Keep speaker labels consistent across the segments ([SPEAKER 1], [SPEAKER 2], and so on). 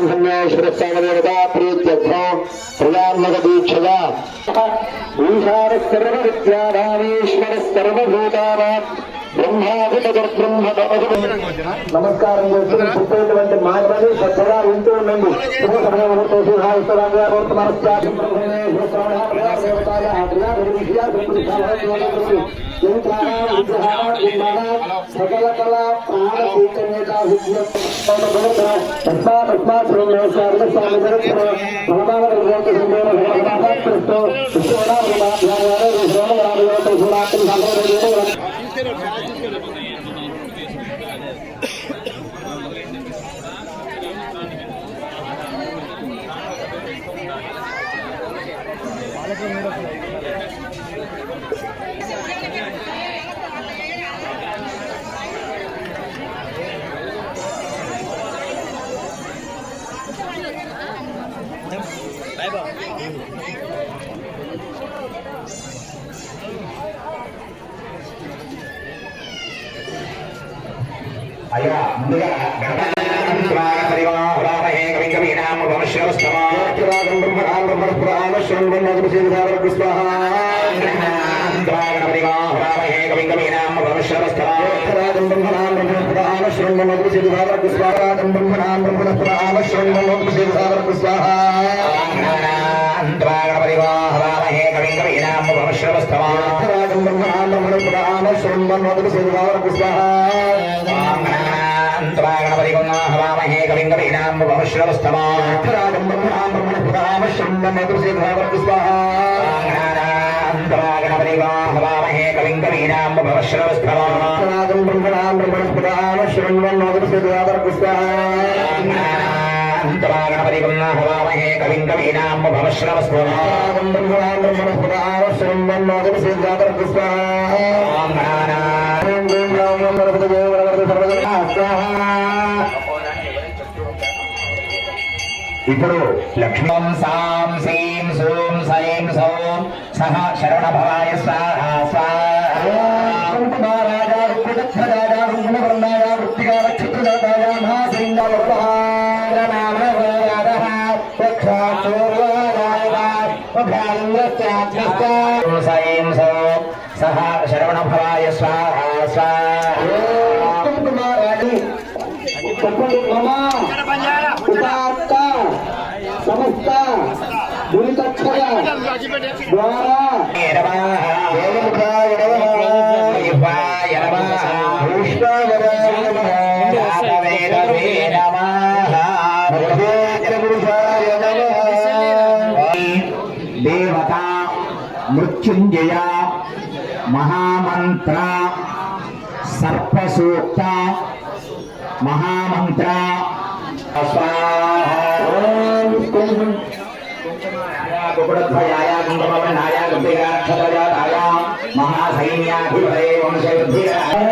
[SPEAKER 1] మహాలక్ష్మి సహిత వల్లి
[SPEAKER 2] దేవతా సార్వ నమస్కారం చేస్తూ పుట్టేటువంటి మాటలు శ్రద్ధగా వింటూ ఉండండి. శుభ సమయంతో సకల కళ ప్రాణ చైతన్యత విశ్వనాథ
[SPEAKER 1] అయ్యా ముందుగా పరివాహే కవి కవీనామ భవశ్రవస్తమాగ్రం బ్రహ్మణాం బ్రహ్మణపురాణ శృణ్వన్నగృహే కవి కవీనామ భవశ్రవస్తమాగ్రం బ్రహ్మణాం బ్రహ్మపురాణ శృణ్వన్నగృహేదావరకృష్వారాగం బ్రహ్మణాం బ్రహ్మపురాణ స్వాహ కవి కవీనామ భవశ్రవస్తమాగ్రం బ్రహ్మణాం బ్రహ్మపురాణ శృణ్వన్నగృహేదావరకృష్వాహే కవిం కవీనాం భవశ్రవస్తమాగ్రం బ్రహ్మణాం బ్రహ్మపురాణ శృణ్వన్నగృహేదావరకృష్వాహే కవిం కవీనాం భవశ్రవస్తమాగ్రం బ్రహ్మణాం బ్రహ్మపురాణ శృణ్వన్నగృహేదావరకృష్వాహే కవిం కవీనాం భవశ్రవస్తమాగ్రం బ్రహ్మణాం ఇప్పుడు లక్ష్మం సాం సీం సూం సైం సౌం సహ శరణ భవాయ స్వాహా. సైం సౌం సహ శరవణ భవాయ స్వాహా స్వాహా
[SPEAKER 2] చెప్పండి
[SPEAKER 1] దేవత మృత్యుంజయ మహామంత్ర సర్పసూక్త మహామంత్ర స్వా कुकुटध्वजाया कुङ्कुमपन्नाय गम्भीराक्षतजाताया महासैन्याधिपते
[SPEAKER 3] वंशवृद्धिराय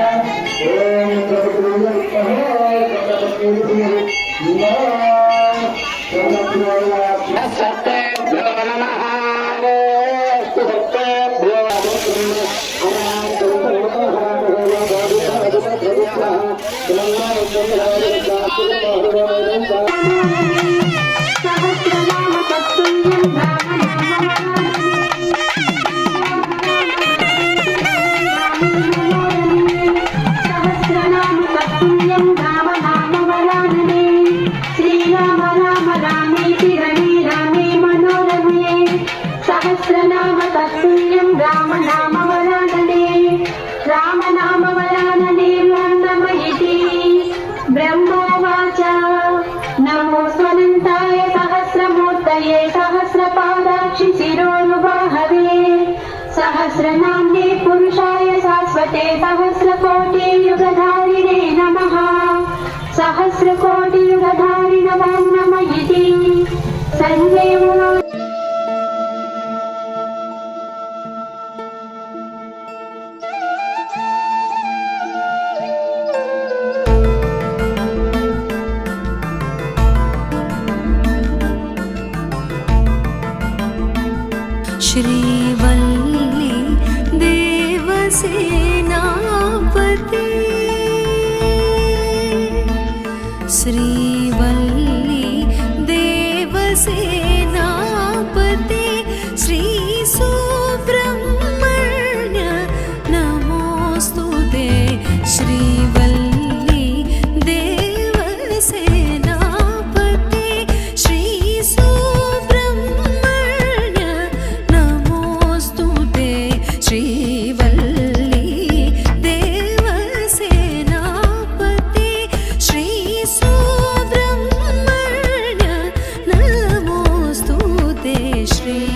[SPEAKER 3] తత్తుల్యం రామ నామ బ్రహ్మోవాచ నమో స్వనంతాయ సహస్రమూర్తయే సహస్రపాదాక్షి శిరోనుబాహవే. సహస్రనామ్నే పురుషాయ శాశ్వతే సహస్రకోటి యుగధారిణే నమః. సహస్రకోటి యుగధారిణ వాం నమ ఇతి
[SPEAKER 4] дочерей. Shri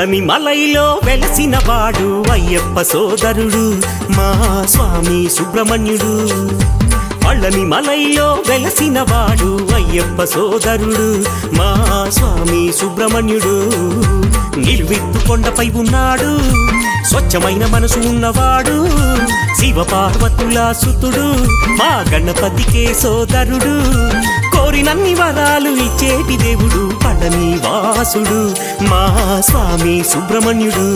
[SPEAKER 5] పళని మలైలో వెలసిన వాడు అయ్యప్ప సోదరుడు మా స్వామి సుబ్రహ్మణ్యుడు. పళని మలైలో వెలసిన వాడు అయ్యప్ప సోదరుడు మా స్వామి సుబ్రహ్మణ్యుడు. నిలువెత్తు కొండపై ఉన్నాడు స్వచ్ఛమైన మనసు ఉన్నవాడు శివ పార్వతుల సుతుడు మా గణపతికే సోదరుడు. కోరినన్ని వరాలు ఇచ్చేటి దేవుడు పళ్ళని వాసుడు మా స్వామి సుబ్రహ్మణ్యుడు.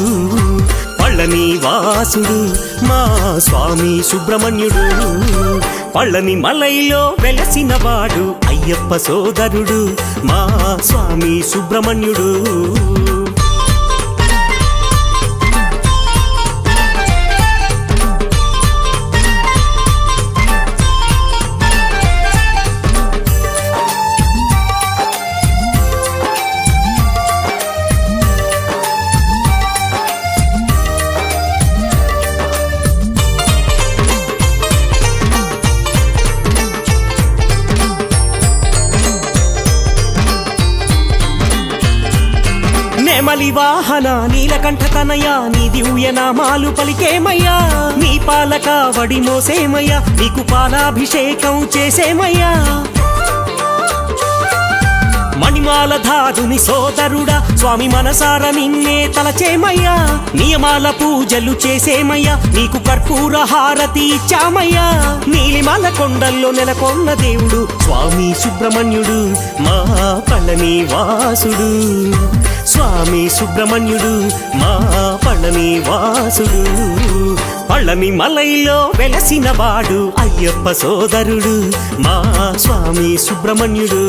[SPEAKER 5] పళ్ళని వాసుడు మా స్వామి సుబ్రహ్మణ్యుడు. పళ్ళని మలైలో వెలసిన వాడు అయ్యప్ప సోదరుడు మా స్వామి సుబ్రహ్మణ్యుడు. నా నీలకంఠ తనయా నీ దివ్య నామాలు పలికేమయ్యా? నీ పాలక వడి మోసేమయ్యా నీకు పాలాభిషేకం చేసేమయ్యా? మణిమాల ధారుని సోదరుడా స్వామి మనసార నిన్నే తలచేమయ్యా? నియమాల పూజలు చేసేమయ్యా నీకు కర్పూర హారతి ఇచ్చామయ్యా? నీలిమాల కొండల్లో నెలకొన్న దేవుడు స్వామి సుబ్రహ్మణ్యుడు మా పళని వాసుడు. స్వామి సుబ్రహ్మణ్యుడు మా పళని వాసుడు. పళ్ళని మలైలో వెలసిన వాడు అయ్యప్ప సోదరుడు మా స్వామి సుబ్రహ్మణ్యుడు.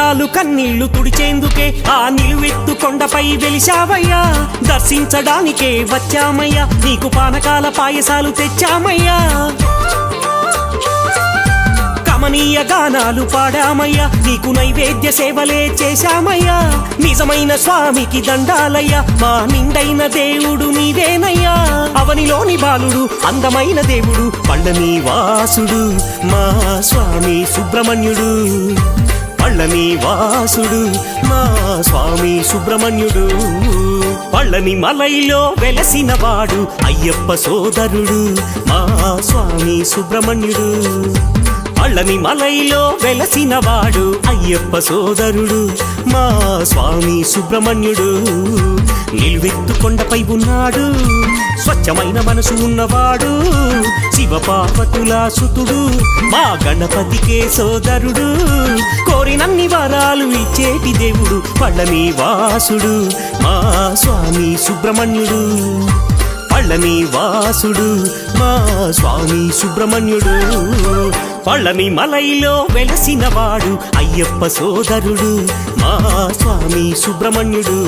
[SPEAKER 5] కష్టాలు కన్నీళ్ళు తుడిచేందుకే ఆ నిలువెత్తు కొండపై వెలిశావయ్యా. దర్శించడానికే వచ్చామయ్యా. నీకు పానకాల పాయసాలు తెచ్చామయ్యా. కమనీయ గానాలు పాడామయ్యా. నీకు నైవేద్య సేవలే చేశామయ్యా. నిజమైన స్వామికి దండాలయ్యా. మా నిండైన దేవుడు నీవేనయ్యా. అవనిలోని బాలుడు అందమైన దేవుడు పళ్ళని వాసుడు మా స్వామి సుబ్రహ్మణ్యుడు. పళ్ళని వాసుడు మా స్వామి సుబ్రహ్మణ్యుడు. పళ్ళని మలైలో వెలసిన వాడు అయ్యప్ప సోదరుడు మా స్వామి సుబ్రహ్మణ్యుడు. అళ్ళని మలైలో వెలసినవాడు అయ్యప్ప సోదరుడు మా స్వామి సుబ్రహ్మణ్యుడు. నిలువెత్తు కొండపై ఉన్నాడు స్వచ్ఛమైన మనసు ఉన్నవాడు శివ పార్వతుల సుతుడు మా గణపతికే సోదరుడు. కోరినన్ని వరాలు ఇచ్చేటి దేవుడు పళ్ళని వాసుడు మా స్వామి సుబ్రహ్మణ్యుడు. పళ్ళని వాసుడు మా స్వామి సుబ్రహ్మణ్యుడు. పళ్ళని మలైలో వెలసినవాడు అయ్యప్ప సోదరుడు మా స్వామి సుబ్రహ్మణ్యుడు.